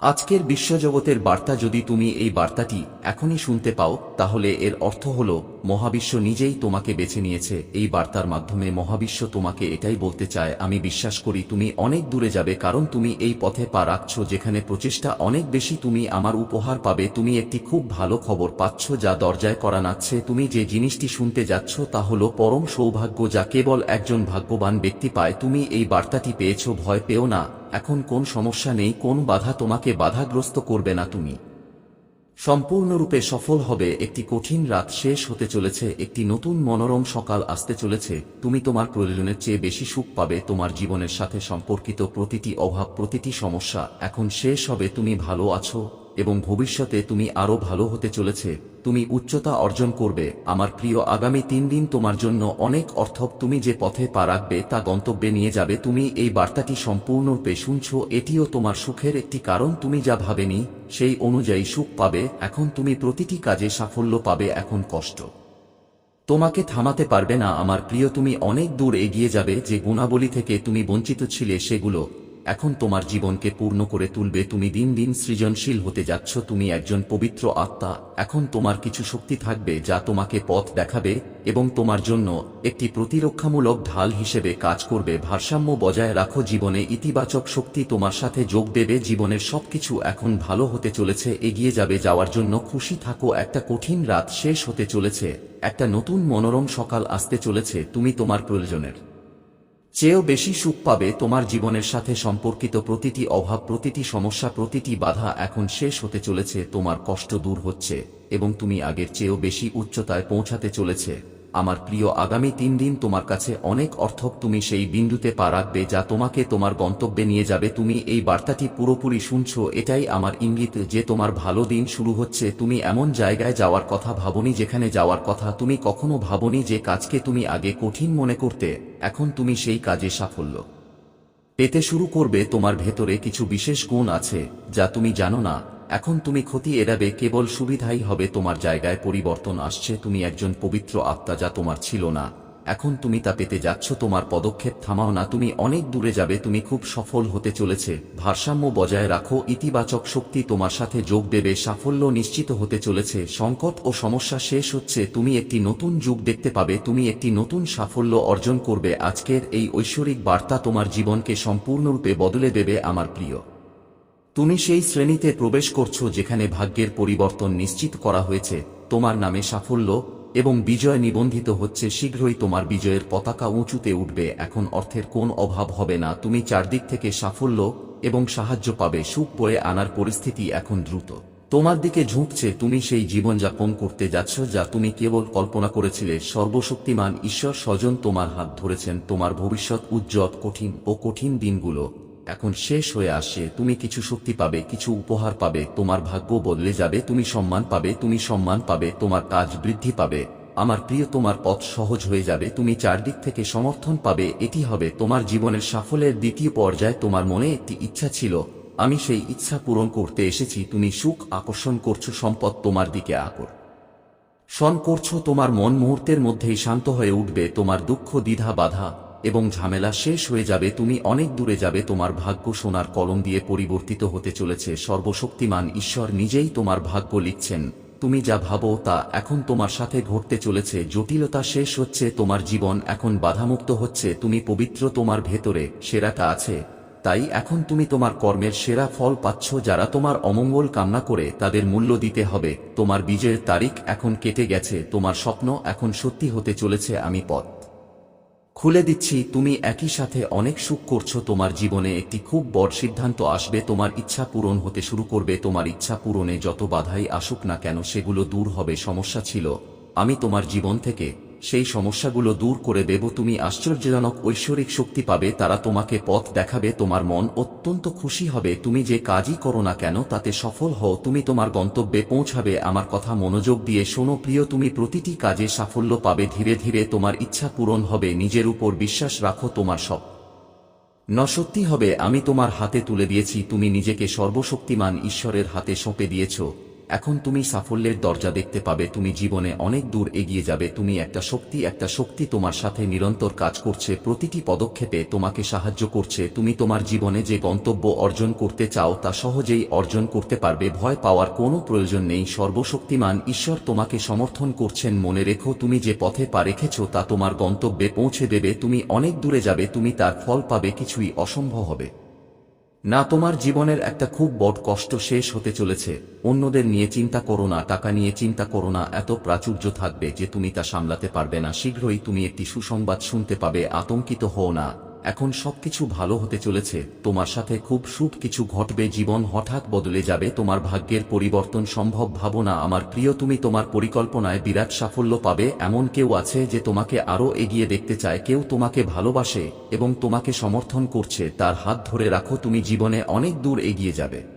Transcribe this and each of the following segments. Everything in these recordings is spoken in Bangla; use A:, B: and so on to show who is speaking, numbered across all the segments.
A: আজকের বিশ্বজগতের বার্তা যদি তুমি এই বার্তাটি এখনই শুনতে পাও, তাহলে এর অর্থ হল, মহাবিশ্ব নিজেই তোমাকে বেছে নিয়েছে। এই বার্তার মাধ্যমে মহাবিশ্ব তোমাকে এটাই বলতে চায়, আমি বিশ্বাস করি তুমি অনেক দূরে যাবে, কারণ তুমি এই পথে পা রাখছ, যেখানে প্রচেষ্টা অনেক বেশি, তুমি আমার উপহার পাবে, তুমি একটি খুব ভালো খবর পাচ্ছ, যা দরজায় করা নাচ্ছে, তুমি যে জিনিসটি শুনতে যাচ্ছ, তা হল পরম সৌভাগ্য, যা কেবল একজন ভাগ্যবান ব্যক্তি পায়, তুমি এই বার্তাটি পেয়েছ, ভয় পেও না। এখন কোন সমস্যা নেই, কোন বাধা তোমাকে বাধাগ্রস্ত করবে না তুমি। সম্পূর্ণরূপে সফল হবে, একটি কঠিন রাত শেষ হতে চলেছে, একটি নতুন মনোরম সকাল আসতে চলেছে, তুমি তোমার প্রয়োজনের চেয়ে বেশি সুখ পাবে, তোমার জীবনের সাথে সম্পর্কিত প্রতিটি অভাব, প্রতিটি সমস্যা এখন শেষ হবে, তুমি ভালো আছো, এবং ভবিষ্যতে তুমি আরও ভালো হতে চলেছে। তুমি উচ্চতা অর্জন করবে। আমার প্রিয়, আগামী তিন দিন তোমার জন্য অনেক অর্থক তুমি যে পথে পা রাখবে তা গন্তব্যে নিয়ে যাবে। তুমি এই বার্তাটি সম্পূর্ণরূপে শুনছ, এটিও তোমার সুখের একটি কারণ। তুমি যা ভাবেনি, সেই অনুযায়ী সুখ পাবে। এখন তুমি প্রতিটি কাজে সাফল্য পাবে, এখন কষ্ট। তোমাকে থামাতে পারবে না, আমার প্রিয়, তুমি অনেক দূর এগিয়ে যাবে। যে গুণাবলী থেকে তুমি বঞ্চিত ছিলে, সেগুলো এখন তোমার জীবনকে পূর্ণ করে তুলবে, তুমি দিন দিন সৃজনশীল হতে যাচ্ছ, তুমি একজন পবিত্র আত্মা। এখন তোমার কিছু শক্তি থাকবে যা তোমাকে পথ দেখাবে এবং তোমার জন্য একটি প্রতিরক্ষামূলক ঢাল হিসেবে কাজ করবে। ভারসাম্য বজায় রাখো, জীবনে ইতিবাচক শক্তি তোমার সাথে যোগ দেবে, জীবনের সবকিছু এখন ভালো হতে চলেছে, এগিয়ে যাবে, যাওয়ার জন্য খুশি থাকো, একটা কঠিন রাত শেষ হতে চলেছে, একটা নতুন মনোরম সকাল আসতে চলেছে, তুমি তোমার প্রয়োজনের চেয়েও বেশি সুখ পাবে তোমার জীবনের সাথে সম্পর্কিত প্রতিটি অভাব, প্রতিটি সমস্যা, প্রতিটি বাধা এখন শেষ হতে চলেছে, তোমার কষ্ট দূর হচ্ছে এবং তুমি আগের চেয়েও বেশি উচ্চতায় পৌঁছাতে চলেছে। আমার প্রিয়, আগামী তিন দিন তোমার কাছে অনেক অর্থক তুমি সেই বিন্দুতে পা রাখবে যা তোমাকে তোমার গন্তব্যে নিয়ে যাবে। তুমি এই বার্তাটি পুরোপুরি শুনছ, এটাই আমার ইঙ্গিত যে তোমার ভালো দিন শুরু হচ্ছে। তুমি এমন জায়গায় যাওয়ার কথা ভাবনি যেখানে যাওয়ার কথা তুমি কখনো ভাবনি যে কাজকে তুমি আগে কঠিন মনে করতে, এখন তুমি সেই কাজে সাফল্য পেতে শুরু করবে। তোমার ভেতরে কিছু বিশেষ গুণ আছে যা তুমি জানো না। এখন তুমি ক্ষতি এড়াবে, কেবল সুবিধাই হবে তোমার জায়গায় পরিবর্তন আসছে, তুমি একজন পবিত্র আত্মা যা তোমার ছিল না। এখন তুমি তা পেতে যাচ্ছ, তোমার পদক্ষেপ থামাও না, তুমি অনেক দূরে যাবে, তুমি খুব সফল হতে চলেছে। ভারসাম্য বজায় রাখো, ইতিবাচক শক্তি তোমার সাথে যোগ দেবে, সাফল্য নিশ্চিত হতে চলেছে, সংকট ও সমস্যা শেষ হচ্ছে, তুমি একটি নতুন যুগ দেখতে পাবে, তুমি একটি নতুন সাফল্য অর্জন করবে, আজকের এই ঐশ্বরিক বার্তা তোমার জীবনকে সম্পূর্ণরূপে বদলে দেবে, আমার প্রিয়। তুমি সেই শ্রেণীতে প্রবেশ করছ যেখানে ভাগ্যের পরিবর্তন নিশ্চিত করা হয়েছে, তোমার নামে সাফল্য এবং বিজয় নিবন্ধিত হচ্ছে শীঘ্রই তোমার বিজয়ের পতাকা উঁচুতে উঠবে। এখন অর্থের কোন অভাব হবে না, তুমি চারদিক থেকে সাফল্য এবং সাহায্য পাবে, সুখ বয়ে আনার পরিস্থিতি এখন দ্রুত। তোমার দিকে ঝুঁকছে, তুমি সেই জীবনযাপন করতে যাচ্ছ যা তুমি কেবল কল্পনা করেছিলে, সর্বশক্তিমান ঈশ্বর স্বজন তোমার হাত ধরেছেন, তোমার ভবিষ্যৎ উজ্জ্বল, কঠিন ও কঠিন দিনগুলো এখন শেষ হয়ে আসছে তুমি কিছু শক্তি পাবে, কিছু উপহার পাবে, তোমার ভাগ্য বদলে যাবে, তুমি সম্মান পাবে, তুমি সম্মান পাবে, তোমার কাজ বৃদ্ধি পাবে। আমার প্রিয়, তোমার পথ সহজ হয়ে যাবে, তুমি চারদিক থেকে সমর্থন পাবে, এটি হবে তোমার জীবনের সাফল্যের দ্বিতীয় পর্যায়ে, তোমার মনে একটি ইচ্ছা ছিল। আমি সেই ইচ্ছা পূরণ করতে এসেছি, তুমি সুখ আকর্ষণ করছ, সম্পদ তোমার দিকে আকর শন করছ, তোমার মন মুহূর্তের মধ্যেই শান্ত হয়ে উঠবে, তোমার দুঃখ, দ্বিধা, বাধা এবং ঝামেলা শেষ হয়ে যাবে, তুমি অনেক দূরে যাবে, তোমার ভাগ্য সোনার কলম দিয়ে পরিবর্তিত হতে চলেছে, সর্বশক্তিমান ঈশ্বর নিজেই তোমার ভাগ্য লিখছেন, তুমি যা ভাবো তা এখন তোমার সাথে ঘটতে চলেছে, জটিলতা শেষ হচ্ছে, তোমার জীবন এখন বাধামুক্ত হচ্ছে, তুমি পবিত্র তোমার ভেতরে, সেরাটা আছে, তাই এখন তুমি তোমার কর্মের সেরা ফল পাচ্ছ, যারা তোমার অমঙ্গল কামনা করে, তাদের মূল্য দিতে হবে, তোমার বিজয়ের তারিখ এখন কেটে গেছে, তোমার স্বপ্ন এখন সত্যি হতে চলেছে, আমি পথ খুলে দিচ্ছি, তুমি একই সাথে অনেক সুখ করছ, তোমার জীবনে একটি খুব বড় সিদ্ধান্ত আসবে, তোমার ইচ্ছা পূরণ হতে শুরু করবে, তোমার ইচ্ছা পূরণে যত বাধাই আসুক না কেন, সেগুলো দূর হবে, সমস্যা ছিল। আমি তোমার জীবন থেকে সেই সমস্যাগুলো দূর করে দেব। তুমি আশ্চর্যজনক ঐশ্বরিক শক্তি পাবে, তারা তোমাকে পথ দেখাবে, তোমার মন অত্যন্ত খুশি হবে। তুমি যে কাজই করো না কেন, তাতে সফল হও, তুমি তোমার গন্তব্যে পৌঁছাবে। আমার কথা মনোযোগ দিয়ে শোনো প্রিয়, তুমি প্রতিটি কাজে সাফল্য পাবে। ধীরে ধীরে তোমার ইচ্ছা পূরণ হবে, নিজের উপর বিশ্বাস রাখো তোমার সব। সত্যি হবে, আমি তোমার হাতে তুলে দিয়েছি, তুমি নিজেকে সর্বশক্তিমান ঈশ্বরের হাতে সঁপে দিয়েছ। এখন তুমি সাফল্যের দরজা দেখতে পাবে, তুমি জীবনে অনেক দূর এগিয়ে যাবে, তুমি একটা শক্তি একটা শক্তি তোমার সাথে নিরন্তর কাজ করছে, প্রতিটি পদক্ষেপে তোমাকে সাহায্য করছে, তুমি তোমার জীবনে যে গন্তব্য অর্জন করতে চাও তা সহজেই অর্জন করতে পারবে, ভয় পাওয়ার কোনো প্রয়োজন নেই, সর্বশক্তিমান ঈশ্বর তোমাকে সমর্থন করছেন, মনে রেখো তুমি যে পথে পা রেখেছ তা তোমার গন্তব্যে পৌঁছে দেবে, তুমি অনেক দূরে যাবে, তুমি তার ফল পাবে, কিছুই অসম্ভব হবে। না তোমার জীবনের একটা খুব বড় কষ্ট শেষ হতে চলেছে। অন্যদের নিয়ে চিন্তা করো না, টাকা নিয়ে চিন্তা করো না, এত প্রাচুর্য থাকবে যে তুমি তা সামলাতে পারবে না। শীঘ্রই তুমি একটি সুসংবাদ শুনতে পাবে, আতঙ্কিত হও না। এখন সবকিছু ভালো হতে চলেছে, তোমার সাথে খুব সুখ কিছু ঘটবে, জীবন হঠাৎ বদলে যাবে, তোমার ভাগ্যের পরিবর্তন সম্ভব ভাবনা আমার প্রিয় তুমি তোমার পরিকল্পনায় বিরাট সাফল্য পাবে, এমন কেউ আছে যে তোমাকে আরও এগিয়ে দেখতে চায়, কেউ তোমাকে ভালোবাসে এবং তোমাকে সমর্থন করছে, তার হাত ধরে রাখো, তুমি জীবনে অনেক দূর এগিয়ে যাবে।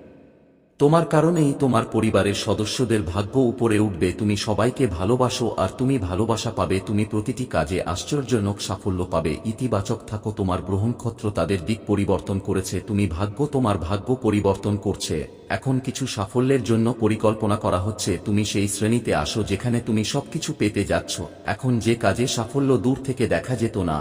A: তোমার কারণেই তোমার পরিবারের সদস্যদের ভাগ্য উপরে উঠবে, তুমি সবাইকে ভালোবাসো আর তুমি ভালোবাসা পাবে, তুমি প্রতিটি কাজে আশ্চর্যজনক সাফল্য পাবে। ইতিবাচক থাকো, তোমার গ্রহণক্ষত্র তাদের দিক পরিবর্তন করেছে, তুমি ভাগ্য তোমার ভাগ্য পরিবর্তন করছে। এখন কিছু সাফল্যের জন্য পরিকল্পনা করা হচ্ছে, তুমি সেই শ্রেণীতে আসো যেখানে তুমি সবকিছু পেতে যাচ্ছ। এখন যে কাজে সাফল্য দূর থেকে দেখা যেত না,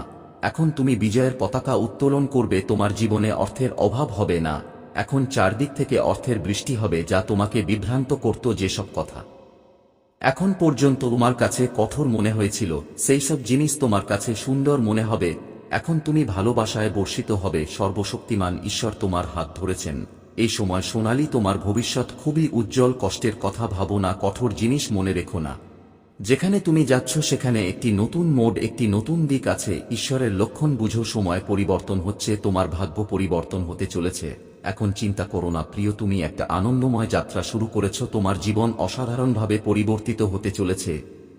A: এখন তুমি বিজয়ের পতাকা উত্তোলন করবে, তোমার জীবনে অর্থের অভাব হবে না। এখন চারদিক থেকে অর্থের বৃষ্টি হবে যা তোমাকে বিভ্রান্ত করত যেসব কথা। এখন পর্যন্ত তোমার কাছে কঠোর মনে হয়েছিল, সেই সব জিনিস তোমার কাছে সুন্দর মনে হবে। এখন তুমি ভালোবাসায় বর্ষিত হবে, সর্বশক্তিমান ঈশ্বর তোমার হাত ধরেছেন। এই সময় সোনালি, তোমার ভবিষ্যৎ খুবই উজ্জ্বল কষ্টের কথা ভাবো না, কঠোর জিনিস মনে রেখো না। যেখানে তুমি যাচ্ছ সেখানে একটি নতুন মোড, একটি নতুন দিক আছে। ঈশ্বরের লক্ষণ বুঝো, সময় পরিবর্তন হচ্ছে, তোমার ভাগ্য পরিবর্তন হতে চলেছে। এখন চিন্তা করো না প্রিয়, তুমি একটা আনন্দময় যাত্রা শুরু করেছ, তোমার জীবন অসাধারণভাবে পরিবর্তিত হতে চলেছে।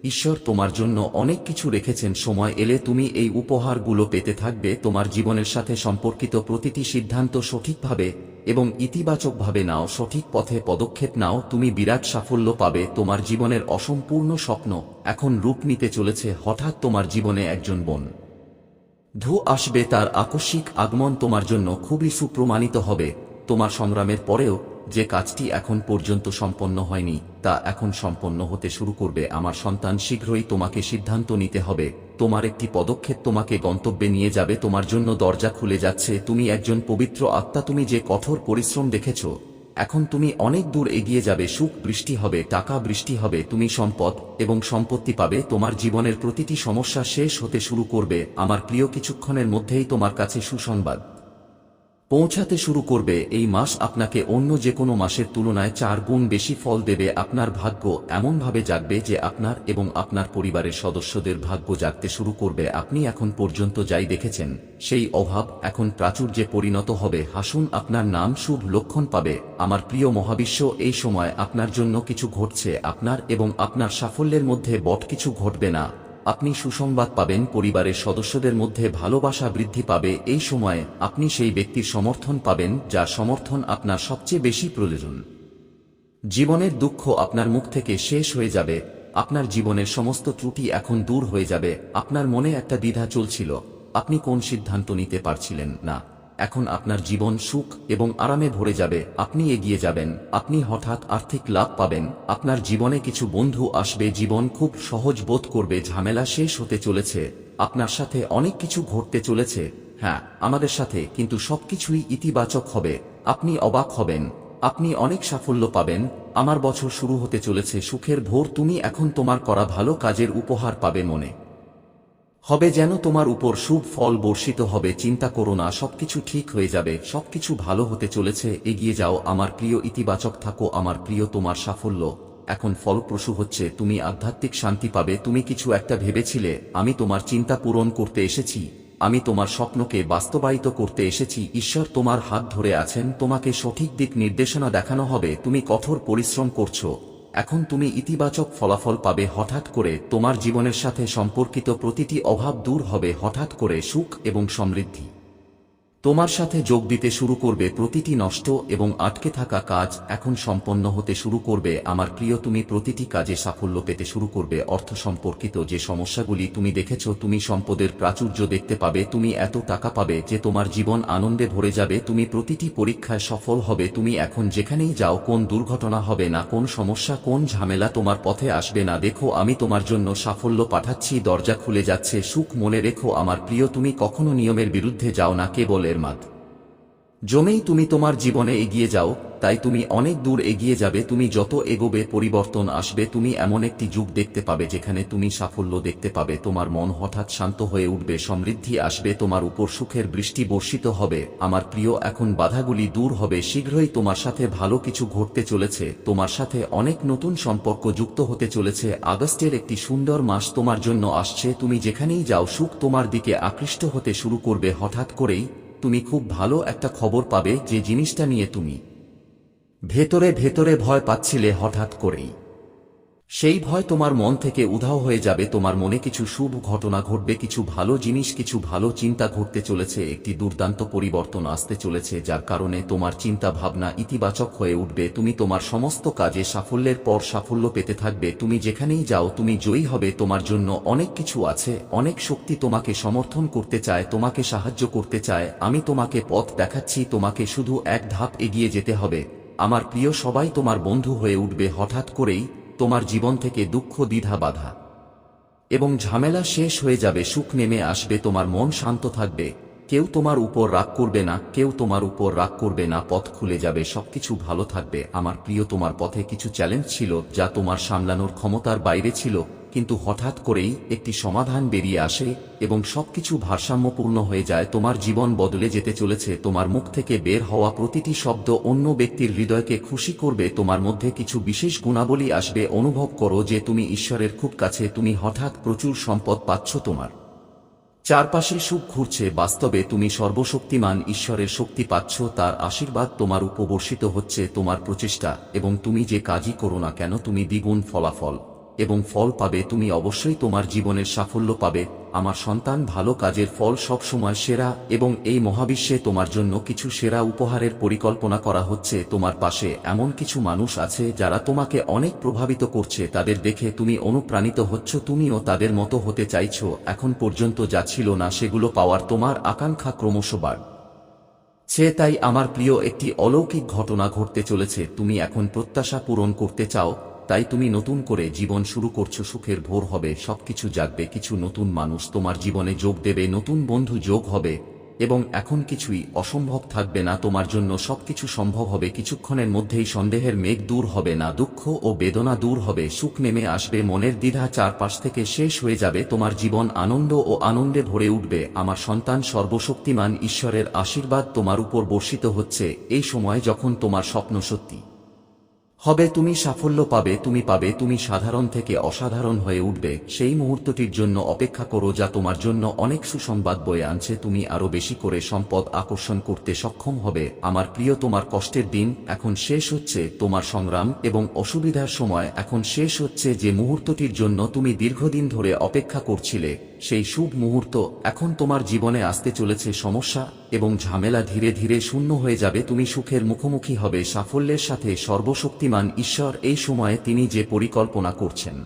A: ঈশ্বর তোমার জন্য অনেক কিছু রেখেছেন, সময় এলে তুমি এই উপহারগুলো পেতে থাকবে, তোমার জীবনের সাথে সম্পর্কিত প্রতিটি সিদ্ধান্ত সঠিকভাবে এবং ইতিবাচকভাবে নাও, সঠিক পথে পদক্ষেপ নাও, তুমি বিরাট সাফল্য পাবে, তোমার জীবনের অসম্পূর্ণ স্বপ্ন এখন রূপ নিতে চলেছে, হঠাৎ তোমার জীবনে একজন বোন। ধু আসবে তার আকস্মিক আগমন তোমার জন্য খুবই সুপ্রমাণিত হবে। তোমার সংগ্রামের পরেও যে কাজটি এখন পর্যন্ত সম্পন্ন হয়নি, তা এখন সম্পন্ন হতে শুরু করবে। আমার সন্তান শীঘ্রই তোমাকে সিদ্ধান্ত নিতে হবে। তোমার একটি পদক্ষেপ তোমাকে গন্তব্যে নিয়ে যাবে। তোমার জন্য দরজা খুলে যাচ্ছে। তুমি একজন পবিত্র আত্মা। তুমি যে কঠোর পরিশ্রম দেখেছ এখন তুমি অনেক দূর এগিয়ে যাবে, সুখ বৃষ্টি হবে, টাকা বৃষ্টি হবে, তুমি সম্পদ এবং সম্পত্তি পাবে, তোমার জীবনের প্রতিটি সমস্যা শেষ হতে শুরু করবে, আমার প্রিয় কিছুক্ষণের মধ্যেই তোমার কাছে সুসংবাদ। পৌঁছাতে শুরু করবে, এই মাস আপনাকে অন্য যে কোনো মাসের তুলনায় চার গুণ বেশি ফল দেবে। আপনার ভাগ্য এমনভাবে জাগবে যে আপনার এবং আপনার পরিবারের সদস্যদের ভাগ্য জাগতে শুরু করবে। আপনি এখন পর্যন্ত যাই দেখেছেন, সেই অভাব এখন প্রাচুর্যে পরিণত হবে। হাসুন, আপনার নাম শুভ লক্ষণ পাবে। আমার প্রিয় মহাবিশ্ব, এই সময় আপনার জন্য কিছু ঘটছে। আপনার এবং আপনার সাফল্যের মধ্যে বট কিছু ঘটবে না। আপনি সুসংবাদ পাবেন পরিবারের সদস্যদের মধ্যে ভালোবাসা বৃদ্ধি পাবে। এই সময়ে আপনি সেই ব্যক্তির সমর্থন পাবেন, যার সমর্থন আপনার সবচেয়ে বেশি প্রয়োজন। জীবনের দুঃখ আপনার মুখ থেকে শেষ হয়ে যাবে। আপনার জীবনের সমস্ত ত্রুটি এখন দূর হয়ে যাবে। আপনার মনে একটা দ্বিধা চলছিল। আপনি কোন সিদ্ধান্ত নিতে পারছিলেন না? এখন আপনার জীবন সুখ এবং আরামে ভরে যাবে, আপনি এগিয়ে যাবেন, আপনি হঠাৎ আর্থিক লাভ পাবেন, আপনার জীবনে কিছু বন্ধু আসবে, জীবন খুব সহজ বোধ করবে, ঝামেলা শেষ হতে চলেছে, আপনার সাথে অনেক কিছু ঘটতে চলেছে হ্যাঁ আমাদের সাথে, কিন্তু সবকিছুই ইতিবাচক হবে, আপনি অবাক হবেন, আপনি অনেক সাফল্য পাবেন, আমার বছর শুরু হতে চলেছে, সুখের ভোর, তুমি এখন তোমার করা ভালো কাজের উপহার পাবে মনে। হবে যেন তোমার উপর শুভ ফল বর্ষিত হবে, চিন্তা করো না, সবকিছু ঠিক হয়ে যাবে, সবকিছু ভালো হতে চলেছে, এগিয়ে যাও, আমার প্রিয় ইতিবাচক থাকো, আমার প্রিয় তোমার সাফল্য। এখন ফলপ্রসূ হচ্ছে, তুমি আধ্যাত্মিক শান্তি পাবে, তুমি কিছু একটা ভেবেছিলে, আমি তোমার চিন্তা পূরণ করতে এসেছি, আমি তোমার স্বপ্নকে বাস্তবায়িত করতে এসেছি, ঈশ্বর তোমার হাত ধরে আছেন, তোমাকে সঠিক দিক নির্দেশনা দেখানো হবে, তুমি কঠোর পরিশ্রম করছ। এখন তুমি ইতিবাচক ফলাফল পাবে হঠাৎ করে তোমার জীবনের সাথে সম্পর্কিত প্রতিটি অভাব দূর হবে হঠাৎ করে সুখ এবং সমৃদ্ধি। তোমার সাথে যোগ দিতে শুরু করবে প্রতিটি নষ্ট এবং আটকে থাকা কাজ এখন সম্পন্ন হতে শুরু করবে। আমার প্রিয়, তুমি প্রতিটি কাজে সাফল্য পেতে শুরু করবে। অর্থ সম্পর্কিত যে সমস্যাগুলি তুমি দেখেছ, তুমি সম্পদের প্রাচুর্য দেখতে পাবে, তুমি এত টাকা পাবে যে তোমার জীবন আনন্দে ভরে যাবে, তুমি প্রতিটি পরীক্ষায় সফল হবে, তুমি এখন যেখানেই যাও, কোন দুর্ঘটনা হবে না, কোন সমস্যা, কোন ঝামেলা তোমার পথে আসবে না, দেখো আমি তোমার জন্য সাফল্য পাঠাচ্ছি, দরজা খুলে যাচ্ছে, সুখ মনে রেখো। আমার প্রিয়, তুমি কখনো নিয়মের বিরুদ্ধে যাও না, কেবল মাদ জমেই তুমি তোমার জীবনে এগিয়ে যাও, তাই তুমি অনেক দূর এগিয়ে যাবে, তুমি যত এগোবে পরিবর্তন আসবে, তুমি এমন একটি যুগ দেখতে পাবে যেখানে তুমি সাফল্য দেখতে পাবে, তোমার মন হঠাৎ শান্ত হয়ে উঠবে, সমৃদ্ধি আসবে, তোমার উপর সুখের বৃষ্টি বর্ষিত হবে, আমার প্রিয়, এখন বাধাগুলি দূর হবে, শীঘ্রই তোমার সাথে ভালো কিছু ঘটতে চলেছে, তোমার সাথে অনেক নতুন সম্পর্ক যুক্ত হতে চলেছে, আগস্টের একটি সুন্দর মাস তোমার জন্য আসছে, তুমি যেখানেই যাও, সুখ তোমার দিকে আকৃষ্ট হতে শুরু করবে, হঠাৎ করেই তুমি খুব ভালো একটা খবর পাবে যে জিনিসটা নিয়ে তুমি ভেতরে ভেতরে ভয় পাচ্ছিলে হঠাৎ করেই। সেই ভয় তোমার মন থেকে উধাও হয়ে যাবে, তোমার মনে কিছু শুভ ঘটনা ঘটবে, কিছু ভালো জিনিস, কিছু ভালো চিন্তা ঘটতে চলেছে, একটি দুর্দান্ত পরিবর্তন আসতে চলেছে, যার কারণে তোমার চিন্তা ভাবনা ইতিবাচক হয়ে উঠবে, তুমি তোমার সমস্ত কাজে সাফল্যের পর সাফল্য পেতে থাকবে, তুমি যেখানেই যাও, তুমি জয়ী হবে, তোমার জন্য অনেক কিছু আছে, অনেক শক্তি তোমাকে সমর্থন করতে চায়, তোমাকে সাহায্য করতে চায়, আমি তোমাকে পথ দেখাচ্ছি, তোমাকে শুধু এক ধাপ এগিয়ে যেতে হবে, আমার প্রিয় সবাই তোমার বন্ধু হয়ে উঠবে, হঠাৎ করেই তোমার জীবন থেকে দুঃখ, দ্বিধা, বাধা। এবং ঝামেলা শেষ হয়ে যাবে, সুখ নেমে আসবে, তোমার মন শান্ত থাকবে। কেউ তোমার উপর রাগ করবে না, কেউ তোমার উপর রাগ করবে না, পথ খুলে যাবে, সবকিছু ভালো থাকবে। আমার প্রিয়, তোমার পথে কিছু চ্যালেঞ্জ ছিল যা তোমার সামলানোর ক্ষমতার বাইরে ছিল। কিন্তু হঠাৎ করেই একটি সমাধান বেরিয়ে আসে এবং সবকিছু ভারসাম্যপূর্ণ হয়ে যায়, তোমার জীবন বদলে যেতে চলেছে, তোমার মুখ থেকে বের হওয়া প্রতিটি শব্দ অন্য ব্যক্তির হৃদয়কে খুশি করবে, তোমার মধ্যে কিছু বিশেষ গুণাবলী আসবে, অনুভব করো যে তুমি ঈশ্বরের খুব কাছে, তুমি হঠাৎ প্রচুর সম্পদ পাচ্ছ তোমার। চারপাশে সুখ ঘুরছে, বাস্তবে তুমি সর্বশক্তিমান ঈশ্বরের শক্তি পাচ্ছ, তার আশীর্বাদ তোমার উপবর্ষিত হচ্ছে, তোমার প্রচেষ্টা, এবং তুমি যে কাজই করো না কেন, তুমি দ্বিগুণ ফলাফল। এবং ফল পাবে, তুমি অবশ্যই তোমার জীবনের সাফল্য পাবে। আমার সন্তান ভালো কাজের ফল সব সময় সেরা, এবং এই মহাবিশ্বে তোমার জন্য কিছু সেরা উপহারের পরিকল্পনা করা হচ্ছে। তোমার পাশে এমন কিছু মানুষ আছে যারা তোমাকে অনেক প্রভাবিত করছে। তাদের দেখে তুমি অনুপ্রাণিত হচ্ছ, তুমিও তাদের মতো হতে চাইছো। এখন পর্যন্ত যা ছিল না, সেগুলো পাওয়ার তোমার আকাঙ্ক্ষা ক্রমশ বাড় সে তাই আমার প্রিয় একটি অলৌকিক ঘটনা ঘটতে চলেছে। তুমি এখন প্রত্যাশা পূরণ করতে চাও। তাই তুমি নতুন করে জীবন শুরু করছ, সুখের ভোর হবে, সবকিছু জাগবে, কিছু নতুন মানুষ তোমার জীবনে যোগ দেবে, নতুন বন্ধু যোগ হবে, এবং এখন কিছুই অসম্ভব থাকবে না, তোমার জন্য সবকিছু সম্ভব হবে, কিছুক্ষণের মধ্যেই সন্দেহের মেঘ দূর হবে না, দুঃখ ও বেদনা দূর হবে, সুখ নেমে আসবে, মনের দ্বিধা চারপাশ থেকে শেষ হয়ে যাবে, তোমার জীবন আনন্দ ও আনন্দে ভরে উঠবে, আমার সন্তান সর্বশক্তিমান, ঈশ্বরের আশীর্বাদ তোমার উপর বর্ষিত হচ্ছে, এই সময় যখন তোমার স্বপ্ন সত্যি। হবে তুমি সাফল্য পাবে, তুমি পাবে, তুমি সাধারণ থেকে অসাধারণ হয়ে উঠবে। সেই মুহূর্তটির জন্য অপেক্ষা করো যা তোমার জন্য অনেক সুসংবাদ বয়ে আনছে। তুমি আরও বেশি করে সম্পদ আকর্ষণ করতে সক্ষম হবে। আমার প্রিয়, তোমার কষ্টের দিন এখন শেষ হচ্ছে। তোমার সংগ্রাম এবং অসুবিধার সময় এখন শেষ হচ্ছে। যে মুহূর্তটির জন্য তুমি দীর্ঘদিন ধরে অপেক্ষা করছিলে সেই শুভ মুহূর্ত এখন তোমার জীবনে আসতে চলেছে সমস্যা এবং ঝামেলা ধীরে ধীরে শূন্য হয়ে যাবে। তুমি সুখের মুখোমুখি হবে। সাফল্যের সাথে সর্বশক্তিমান ঈশ্বর এই সময়ে তিনি যে পরিকল্পনা করছেন,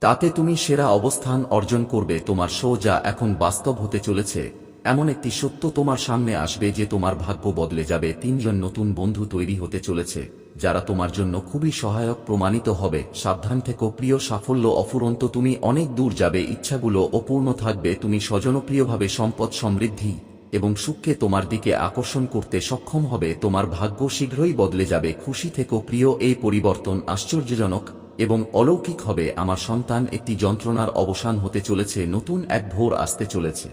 A: তাতে তুমি সেরা অবস্থান অর্জন করবে। তোমার শো যা এখন বাস্তব হতে চলেছে, এমন একটি সত্য তোমার সামনে আসবে যে তোমার ভাগ্য বদলে যাবে। তিনজন নতুন বন্ধু তৈরি হতে চলেছে। যারা তোমার জন্য খুবই সহায়ক প্রমাণিত হবে। সাবধান থেকো, প্রিয় সাফল্য অফুরন্ত, তুমি অনেক দূর যাবে, ইচ্ছাগুলো অপূর্ণ থাকবে, তুমি স্বজনপ্রিয়ভাবে সম্পদ সমৃদ্ধি এবং সুখকে তোমার দিকে আকর্ষণ করতে সক্ষম হবে, তোমার ভাগ্য শীঘ্রই বদলে যাবে। খুশি থেকো, প্রিয়, এই পরিবর্তন আশ্চর্যজনক এবং অলৌকিক হবে। আমার সন্তান, একটি যন্ত্রণার অবসান হতে চলেছে, নতুন এক ভোর আসতে চলেছে।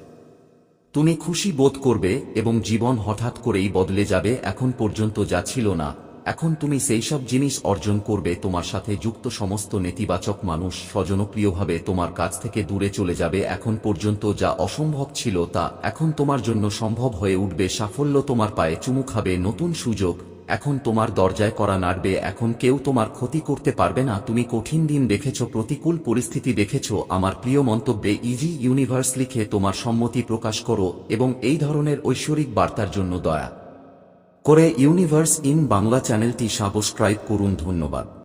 A: তুমি খুশি বোধ করবে এবং জীবন হঠাৎ করেই বদলে যাবে, এখন পর্যন্ত যা ছিল না। এখন তুমি সেই সব জিনিস অর্জন করবে তোমার সাথে যুক্ত সমস্ত নেতিবাচক মানুষ স্বজনপ্রিয়ভাবে তোমার কাছ থেকে দূরে চলে যাবে এখন পর্যন্ত যা অসম্ভব ছিল তা এখন তোমার জন্য সম্ভব হয়ে উঠবে সাফল্য তোমার পায়ে চুমু খাবে নতুন সুযোগ এখন তোমার দরজায় করা নাড়বে এখন কেউ তোমার ক্ষতি করতে পারবে না তুমি কঠিন দিন দেখেছ প্রতিকূল পরিস্থিতি দেখেছ আমার প্রিয় মন্তব্যে ইজি ইউনিভার্স লিখে তোমার সম্মতি প্রকাশ করো এবং এই ধরনের ঐশ্বরিক বার্তার জন্য দয়া করে ইউনিভার্স ইন বাংলা চ্যানেলটি সাবস্ক্রাইব করুন ধন্যবাদ।